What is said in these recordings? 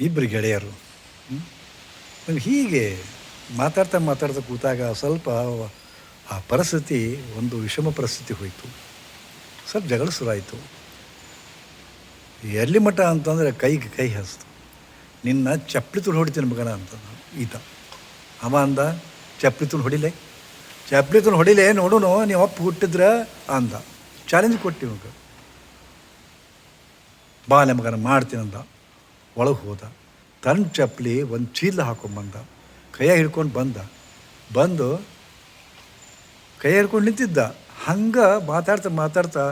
ಇಬ್ಬರು ಗೆಳೆಯರು. ಹೀಗೆ ಮಾತಾಡ್ತಾ ಮಾತಾಡ್ತಾ ಕೂತಾಗ ಸ್ವಲ್ಪ ಆ ಪರಿಸ್ಥಿತಿ, ಒಂದು ವಿಷಮ ಪರಿಸ್ಥಿತಿ ಹೋಯಿತು. ಸ್ವಲ್ಪ ಜಗಳ ಶುರುವಾಯಿತು. ಎಲ್ಲಿ ಮಠ ಅಂತಂದರೆ ಕೈಗೆ ಕೈ ಹಸ್ತು. ನಿನ್ನ ಚಪ್ಪಲಿ ತುಳು ಹೊಡಿತೀನಿ ಮಗನ ಅಂತ ಈತ. ಅವ ಅಂದ, ಚಪ್ಪಲಿ ತುಳು ಹೊಡಿಲೆ? ಚಪ್ಪಲಿ ತುಳು ಹೊಡಿಲೆ ನೋಡೋಣ ನೀವು ಅಪ್ಪ ಹುಟ್ಟಿದ್ರ? ಅಂದ. ಚಾಲೆಂಜ್ ಕೊಟ್ಟಿ ಮಗ. ಬಾಲೆ ಮಗನ ಮಾಡ್ತೀನಂದ ಒಳಗೆ ಹೋದ ತನ್ನ ಚಪ್ಪಲಿ ಒಂದು ಚೀಲ ಹಾಕೊಂಡ್ಬಂದ ಕೈಯಾಗ ಹಿಡ್ಕೊಂಡು ಬಂದ. ಬಂದು ಕೈ ಹಿಡ್ಕೊಂಡು ನಿಂತಿದ್ದ. ಹಂಗೆ ಮಾತಾಡ್ತಾ ಮಾತಾಡ್ತಾ,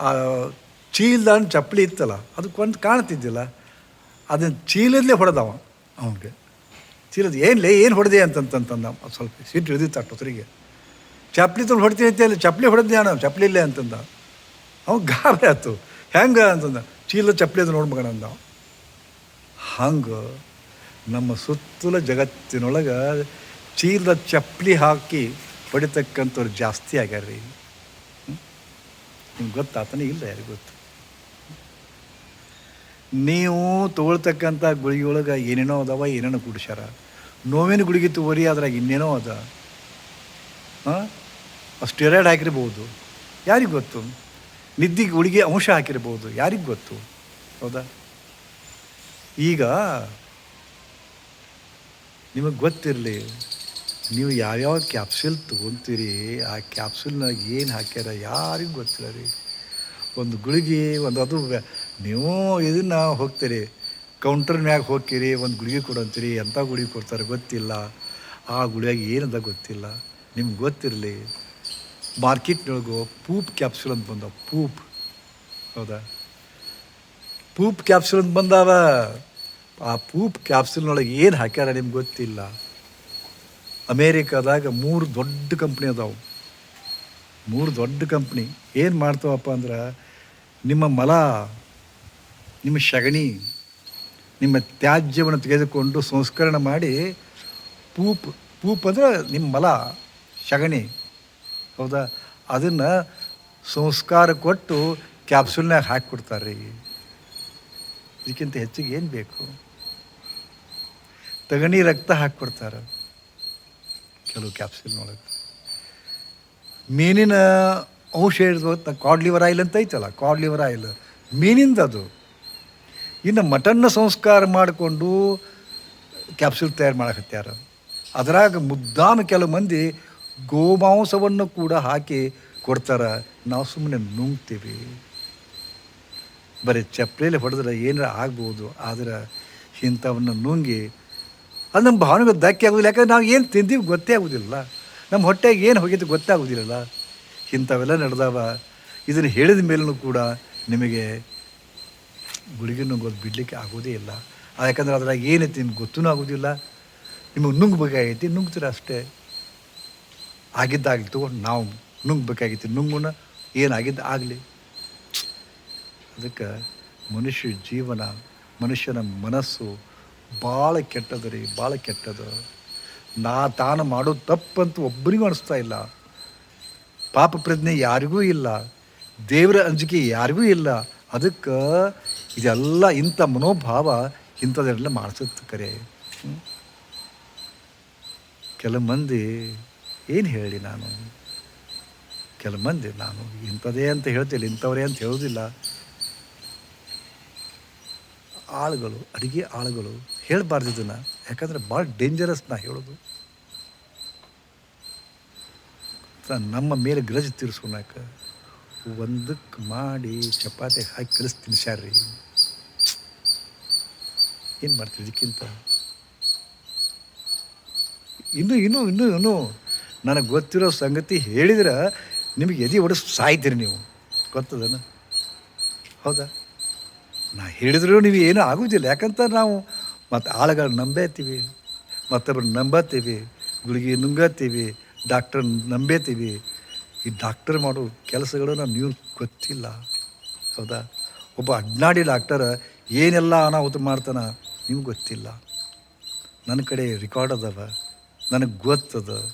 ಆ ಚೀಲ್ದ ಚಪ್ಪಲಿ ಇತ್ತಲ್ಲ ಅದಕ್ಕೊಂದು ಕಾಣ್ತಿದ್ದಿಲ್ಲ. ಅದನ್ನು ಚೀಲದಲ್ಲೇ ಹೊಡೆದವ ಅವನಿಗೆ. ಚೀಲದ ಏನ್ಲೇ ಏನು ಹೊಡೆದೆ ಅಂತಂತಂತಂದ. ಸ್ವಲ್ಪ ಸಿಟ್ಟು ಹಿಡಿದಿತ್ತು ಅಷ್ಟೊತ್ತರಿಗೆ ಚಪ್ಪಲಿ ತೊಗೊಂಡು ಹೊಡ್ತೀನಿ ಅಂತ ಚಪ್ಪಲಿ ಹೊಡೆದ್ದೆ ಚಪ್ಪಲಿ ಇಲ್ಲೇ ಅಂತಂದ. ಅವ್ನು ಗಾಬರಿ ಆಯ್ತು. ಹೆಂಗೆ ಅಂತಂದ. ಚೀಲ ಚಪ್ಪಲಿ ಅದು ನೋಡಿ ಮಗನ ಅಂದ ಹಂಗೆ ನಮ್ಮ ಸುತ್ತಲ ಜಗತ್ತಿನೊಳಗೆ ಚೀಲದ ಚಪ್ಪಲಿ ಹಾಕಿ ಹೊಡಿತಕ್ಕಂಥವ್ರು ಜಾಸ್ತಿ ಆಗ್ಯಾರ ರೀ ನಿಮ್ಗೆ ಗೊತ್ತಾತನೇ ಇಲ್ಲ ಯಾರಿಗೆ ಗೊತ್ತು. ನೀವು ತೊಗೊಳ್ತಕ್ಕಂಥ ಗುಳಿಗೆಯೊಳಗೆ ಏನೇನೋ ಅದಾವ, ಏನೇನೋ ಕುಡಿಸ್ಯಾರ. ನೋವಿನ ಗುಳಿಗೆ ತಗೋರಿ ಅದ್ರಾಗ ಇನ್ನೇನೋ ಅದ. ಹಾಂ? ಸ್ಟೆರಾಯ್ಡ್ ಹಾಕಿರ್ಬೋದು. ಯಾರಿಗೆ ಗೊತ್ತು? ನಿದ್ದಿಗೆ ಗುಳಿಗೆ ಅಂಶ ಹಾಕಿರ್ಬೋದು. ಯಾರಿಗೆ ಗೊತ್ತು? ಹೌದಾ? ಈಗ ನಿಮಗೆ ಗೊತ್ತಿರಲಿ, ನೀವು ಯಾವ್ಯಾವ ಕ್ಯಾಪ್ಸೂಲ್ ತೊಗೊತೀರಿ, ಆ ಕ್ಯಾಪ್ಸೂಲ್ನಾಗ ಏನು ಹಾಕ್ಯಾರ ಯಾರಿಗೂ ಗೊತ್ತಿಲ್ಲ ರೀ. ಒಂದು ಗುಳಿಗೆ ಒಂದು ಅದು ನೀವು ಇದನ್ನು ಹೋಗ್ತೀರಿ ಕೌಂಟರ್ ಮ್ಯಾಗ ಹೋಗ್ತೀರಿ, ಒಂದು ಗುಳಿಗೆ ಕೊಡಂತೀರಿ ಎಂಥ ಗುಳಿಗೆ ಕೊಡ್ತಾರೆ ಗೊತ್ತಿಲ್ಲ. ಆ ಗುಳಿಯಾಗ ಏನಂತ ಗೊತ್ತಿಲ್ಲ. ನಿಮ್ಗೆ ಗೊತ್ತಿರಲಿ ಮಾರ್ಕೆಟ್ನೊಳಗು ಪೂಪ್ ಕ್ಯಾಪ್ಸೂಲ್ ಅಂತ ಬಂದ ಪೂಪ್ ಹೌದಾ? ಪೂಪ್ ಕ್ಯಾಪ್ಸುಲ್ ಅಂತ ಬಂದಾವ. ಆ ಪೂಪ್ ಕ್ಯಾಪ್ಸೂಲ್ನೊಳಗೆ ಏನು ಹಾಕ್ಯಾರ ನಿಮ್ಗೆ ಗೊತ್ತಿಲ್ಲ. ಅಮೇರಿಕಾದಾಗ ಮೂರು ದೊಡ್ಡ ಕಂಪ್ನಿ ಅದಾವೆ. ಮೂರು ದೊಡ್ಡ ಕಂಪ್ನಿ. ಏನು ಮಾಡ್ತಾವಪ್ಪ ಅಂದ್ರೆ, ನಿಮ್ಮ ಮಲ, ನಿಮ್ಮ ಸಗಣಿ ನಿಮ್ಮ ತ್ಯಾಜ್ಯವನ್ನು ತೆಗೆದುಕೊಂಡು ಸಂಸ್ಕರಣೆ ಮಾಡಿ ಪೂಪ್ ಪೂಪ್ ಅಂದರೆ ನಿಮ್ಮ ಮಲ ಸಗಣಿ ಹೌದಾ? ಅದನ್ನು ಸಂಸ್ಕಾರ ಕೊಟ್ಟು ಕ್ಯಾಪ್ಸೂಲ್ನಾಗ ಹಾಕಿಕೊಡ್ತಾರೆ ರೀ ಇದಕ್ಕಿಂತ ಹೆಚ್ಚಿಗೆ ಏನು ಬೇಕು? ತಗಣಿ ರಕ್ತ ಹಾಕ್ಕೊಡ್ತಾರೆ. ಕೆಲವು ಕ್ಯಾಪ್ಸೂಲ್ನೊಳಗೆ ಮೀನಿನ ಅಂಶ ಇರೋದು ಕಾಡ್ ಲಿವರ್ ಆಯಿಲ್ ಅಂತ ಐತಲ್ಲ ಕಾಡ್ ಲಿವರ್ ಆಯಿಲ್ ಮೀನಿಂದ ಅದು. ಇನ್ನು ಮಟನ್ನ ಸಂಸ್ಕಾರ ಮಾಡಿಕೊಂಡು ಕ್ಯಾಪ್ಸೂಲ್ ತಯಾರು ಮಾಡಕತ್ಯಾರ ಅದರಾಗ ಮುದ್ದಾಮ ಕೆಲವು ಮಂದಿ ಗೋಮಾಂಸವನ್ನು ಕೂಡ ಹಾಕಿ ಕೊಡ್ತಾರೆ. ನಾವು ಸುಮ್ಮನೆ ನುಂಗ್ತೀವಿ. ಬರೀ ಚಪ್ಪಲಿಯಲ್ಲಿ ಹೊಡೆದ್ರೆ ಏನಾರ ಆಗ್ಬೋದು, ಆದ್ರೆ ಇಂಥವನ್ನು ನುಂಗಿ ಅದು ನಮ್ಮ ಭಾವನೆಗೆ ಧಕ್ಕೆ ಆಗೋದಿಲ್ಲ. ಯಾಕಂದ್ರೆ ನಾವು ಏನು ತಿಂದೀವಿ ಗೊತ್ತೇ ಆಗೋದಿಲ್ಲ. ನಮ್ಮ ಹೊಟ್ಟೆಗೆ ಏನು ಹೋಗಿದ್ದು ಗೊತ್ತಾಗೋದಿಲ್ಲ ಇಂಥವೆಲ್ಲ ನಡೆದಾವ, ಇದನ್ನು ಹೇಳಿದ ಮೇಲೂ ಕೂಡ ನಿಮಗೆ ಗುಳಿಗೆ ನುಂಗೋದು ಬಿಡಲಿಕ್ಕೆ ಆಗೋದೇ ಇಲ್ಲ. ಯಾಕಂದ್ರೆ ಅದ್ರಾಗ ಏನೈತಿ ನಿಮ್ಗೆ ಗೊತ್ತೂ ಆಗೋದಿಲ್ಲ. ನಿಮಗೆ ನುಂಗ್ಬೇಕಾಗೈತಿ, ನುಂಗ್ತೀರ ಅಷ್ಟೇ. ಆಗಿದ್ದಾಗಲಿ ತಗೊಂಡು ನಾವು ನುಂಗ್ಬೇಕಾಗೈತಿ ನುಂಗುಣ ಏನಾಗಿದ್ದು ಆಗಲಿ. ಅದಕ್ಕೆ ಮನುಷ್ಯ ಜೀವನ, ಮನುಷ್ಯನ ಮನಸ್ಸು ಭಾಳ ಕೆಟ್ಟದು ರೀ, ಭಾಳ ಕೆಟ್ಟದು. ನಾ ತಾನು ಮಾಡೋ ತಪ್ಪಂತೂ ಒಬ್ಬರಿಗೂ ಅನಿಸ್ತಾ ಇಲ್ಲ. ಪಾಪ ಪ್ರಜ್ಞೆ ಯಾರಿಗೂ ಇಲ್ಲ. ದೇವರ ಅಂಜಿಕೆ ಯಾರಿಗೂ ಇಲ್ಲ. ಅದಕ್ಕೆ ಇದೆಲ್ಲ ಇಂಥ ಮನೋಭಾವ ಇಂಥದ್ದೆಲ್ಲ ಮಾಡಿಸುತ್ತೆ ಕರೆ. ಕೆಲ ಮಂದಿ ಏನು ಹೇಳಿ ನಾನು? ಕೆಲವು ಮಂದಿ ನಾನು ಇಂಥದೇ ಅಂತ ಹೇಳ್ತಿಲ್ಲ, ಇಂಥವರೇ ಅಂತ ಹೇಳೋದಿಲ್ಲ. ಆಳುಗಳು, ಅಡಿಗೆ ಆಳುಗಳು ಹೇಳಬಾರ್ದು ಇದನ್ನು. ಯಾಕಂದರೆ ಭಾಳ ಡೇಂಜರಸ್ ನಾ ಹೇಳೋದು. ನಮ್ಮ ಮೇಲೆ ಗ್ರಜ್ ತೀರಿಸೋಣಕ ಒಂದಕ್ಕೆ ಮಾಡಿ ಚಪಾತಿ ಹಾಕಿ ಕಲಿಸ್ತೀನಿ ತಿನ್ಸ್ಯಾರ್ರಿ ಏನು ಮಾಡ್ತೀರಿ ಇದಕ್ಕಿಂತ? ಇನ್ನೂ ಇನ್ನೂ ಇನ್ನೂ ಇನ್ನೂ ನನಗೆ ಗೊತ್ತಿರೋ ಸಂಗತಿ ಹೇಳಿದ್ರೆ ನಿಮಗೆ ಎದೆ ಹೊಡೆಸ್ ಸಾಯ್ತೀರಿ ನೀವು. ಗೊತ್ತದನ? ಹೌದಾ? ನಾ ಹೇಳಿದ್ರು ನೀವು ಏನೂ ಆಗೋದಿಲ್ಲ. ಯಾಕಂತ ನಾವು ಮತ್ತು ಆಳುಗಳು ನಂಬೇತೀವಿ ಮತ್ತೊಬ್ಬರು ನಂಬತ್ತೀವಿ, ಗುಳಿಗೆ ನುಂಗತ್ತೀವಿ ಡಾಕ್ಟರ್ ನಂಬೇತೀವಿ. ಈ ಡಾಕ್ಟರ್ ಮಾಡೋ ಕೆಲಸಗಳು ನೀವು ಗೊತ್ತಿಲ್ಲ. ಹೌದಾ? ಒಬ್ಬ ಅಡ್ನಾಡಿ ಡಾಕ್ಟರ್ ಏನೆಲ್ಲ ಅನಾಹುತ ಮಾಡ್ತಾನೆ ನಿಮ್ಗೆ ಗೊತ್ತಿಲ್ಲ. ನನ್ನ ಕಡೆ ರೆಕಾರ್ಡ್ ಅದಾವ, ನನಗೆ ಗೊತ್ತದ.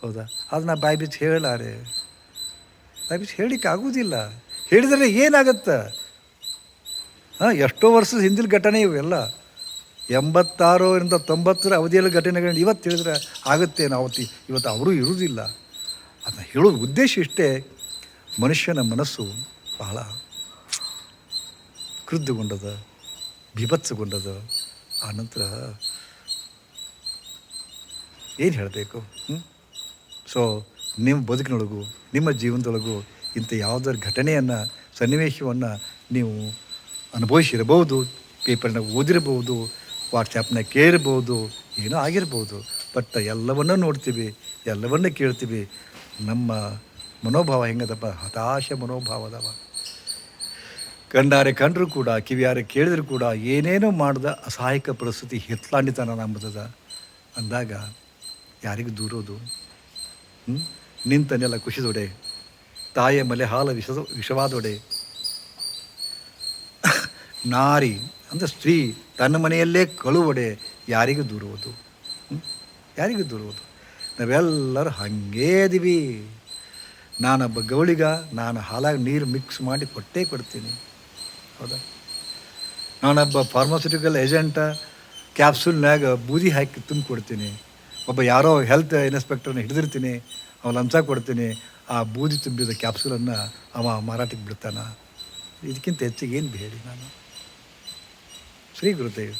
ಹೌದಾ? ಅದು ನಾ ಬಾಯಿ ಬಿಚ್ಚಿ ಹೇಳಾರೆ ಬಾಯಿ ಬಿಚ್ಚಿ ಹೇಳಿಕ್ಕೆ ಆಗೋದಿಲ್ಲ. ಹೇಳಿದರೆ ಏನಾಗತ್ತೆ? ಎಷ್ಟೋ ವರ್ಷದ ಹಿಂದಿನ ಘಟನೆ ಇವೆಲ್ಲ. ಎಂಬತ್ತಾರರಿಂದ ತೊಂಬತ್ತರ ಅವಧಿಯಲ್ಲಿ ಘಟನೆಗಳನ್ನ ಇವತ್ತು ಹೇಳಿದ್ರೆ ಆಗುತ್ತೆ ನಾವು ಇವತ್ತು ಅವರೂ ಇರುವುದಿಲ್ಲ. ಅದನ್ನ ಹೇಳೋ ಉದ್ದೇಶ ಇಷ್ಟೇ, ಮನುಷ್ಯನ ಮನಸ್ಸು ಬಹಳ ಕ್ರುದ್ಧಗೊಂಡದ, ಬಿಭತ್ಸಗೊಂಡದ. ಆ ನಂತರ ಏನು ಹೇಳಬೇಕು? ಸೊ ನಿಮ್ಮ ಬದುಕಿನೊಳಗು, ನಿಮ್ಮ ಜೀವನದೊಳಗೂ ಇಂಥ ಯಾವುದಾದ್ರು ಘಟನೆಯನ್ನು, ಸನ್ನಿವೇಶವನ್ನು ನೀವು ಅನುಭವಿಸಿರಬಹುದು, ಪೇಪರ್ನ ಓದಿರಬಹುದು, ವಾಟ್ಸಪ್ನ ಕೇಳಿರ್ಬೋದು ಏನೋ ಆಗಿರ್ಬೋದು ಬಟ್ ಎಲ್ಲವನ್ನ ನೋಡ್ತೀವಿ, ಎಲ್ಲವನ್ನೂ ಕೇಳ್ತೀವಿ. ನಮ್ಮ ಮನೋಭಾವ ಹೆಂಗದಪ್ಪ? ಹತಾಶ ಮನೋಭಾವ ಅದಾವ. ಕಂಡಾರೆ ಕಂಡರು ಕೂಡ, ಕಿವಿಯಾರೆ ಕೇಳಿದ್ರು ಕೂಡ ಏನೇನೋ ಮಾಡಿದ ಅಸಹಾಯಕ ಪರಿಸ್ಥಿತಿ ಹಿತ್ಲಾಂಡಿತನ ನಂಬುದದ ಅಂದಾಗ ಯಾರಿಗೂ ದೂರೋದು ನಿಂತನೆಲ್ಲ ಖುಷಿದೊಡೆ ತಾಯಿಯ ಮಲೆ ಹಾಲ ವಿಷದ, ವಿಷವಾದೊಡೆ. ನಾರಿ ಅಂದರೆ ಸ್ತ್ರೀ ತನ್ನ ಮನೆಯಲ್ಲೇ ಕಳುವಡೆ ಯಾರಿಗೂ ದೂರುವುದು? ಯಾರಿಗೂ ದೂರುವುದು. ನಾವೆಲ್ಲರೂ ಹಾಗೇ ಇದೀವಿ. ನಾನೊಬ್ಬ ಗೌಳಿಗ ನಾನು ಹಾಲಾಗಿ ನೀರು ಮಿಕ್ಸ್ ಮಾಡಿ ಕೊಟ್ಟೇ ಕೊಡ್ತೀನಿ. ಹೌದಾ? ನಾನೊಬ್ಬ ಫಾರ್ಮಾಸ್ಯೂಟಿಕಲ್ ಏಜೆಂಟ ಕ್ಯಾಪ್ಸೂಲ್ನಾಗ ಬೂದಿ ಹಾಕಿ ತುಂಬ ಕೊಡ್ತೀನಿ. ಒಬ್ಬ ಯಾರೋ ಹೆಲ್ತ್ ಇನ್ಸ್ಪೆಕ್ಟರ್ನ ಹಿಡಿದಿರ್ತೀನಿ. ಅವ ಲಂಚ ಕೊಡ್ತೀನಿ. ಆ ಬೂದಿ ತುಂಬಿದ ಕ್ಯಾಪ್ಸೂಲನ್ನು ಅವ ಮಾರಾಟಕ್ಕೆ ಬಿಡ್ತಾನ. ಇದಕ್ಕಿಂತ ಹೆಚ್ಚಿಗೆ ಏನು ಬೇಡಿ ನಾನು. શ્રી કૃતયુ